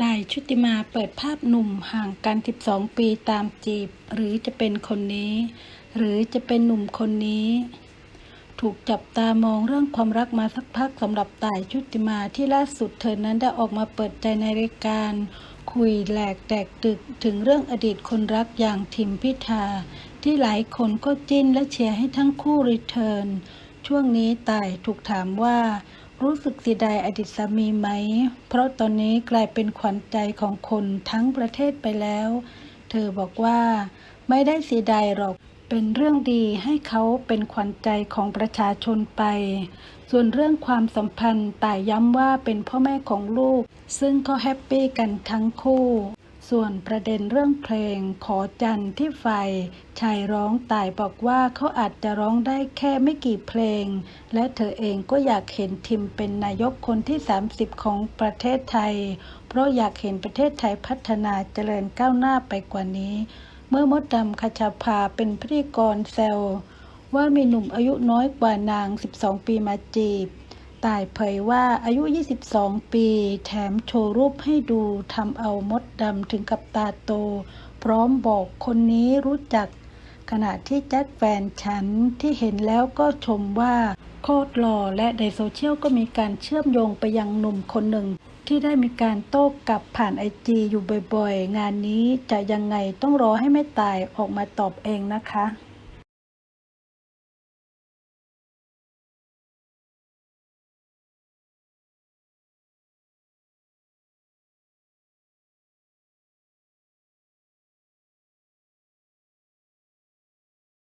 ต่ายชุติมาเปิดภาพหนุ่มห่างกัน 12 ปีตามจีบ หรือจะเป็นคนนี้ หรือจะเป็นหนุ่มคนนี้ ถูกจับตามองเรื่องความรักมาสักพักสำหรับต่ายชุติมาที่ล่าสุดเธอนั้นได้ออกมาเปิดใจในรายการ คุยแหลกแตกตึกถึงเรื่องอดีตคนรักอย่างทิมพิธา ที่หลายคนก็จิ้นและเชียร์ให้ทั้งคู่รีเทิร์นช่วงนี้ต่ายถูกถามว่า รู้สึกเสียดายอดีตสามีไหม เพราะตอนนี้กลายเป็นขวัญใจของคนทั้งประเทศไปแล้ว เธอบอกว่าไม่ได้เสียดายหรอก เป็นเรื่องดีให้เขาเป็นขวัญใจของประชาชนไป ส่วนเรื่องความสัมพันธ์แต่ยย้ำว่าเป็นพ่อแม่ของลูก ซึ่งก็แฮปปี้กันทั้งคู่ ส่วนประเด็นเรื่องเพลงขอจันทร์ที่ฝ่ายชายร้องต่ายบอกว่าเขาอาจจะร้องได้แค่ไม่กี่เพลง และเธอเองก็อยากเห็นทิมเป็นนายกคนที่ 30 ของประเทศไทย เพราะอยากเห็นประเทศไทยพัฒนาเจริญก้าวหน้าไปกว่านี้ เมื่อมดดำคชาภาเป็นพิธีกรแซวว่ามีหนุ่มอายุน้อยกว่านาง 12 ปีมาจีบ ต่ายเผยว่าอายุ 22 ปี แถมโชว์รูปให้ดูทำเอามดดำถึงกับตาโต พร้อมบอกคนนี้รู้จัก ขณะที่แจ็คแฟนฉันที่เห็นแล้วก็ชมว่าโคตรหล่อและในโซเชียลก็มีการเชื่อมโยงไปยังหนุ่มคนหนึ่ง ที่ได้มีการโต้กลับผ่านไอจีอยู่บ่อยๆ งานนี้จะยังไงต้องรอให้แม่ตายออกมาตอบเองนะคะ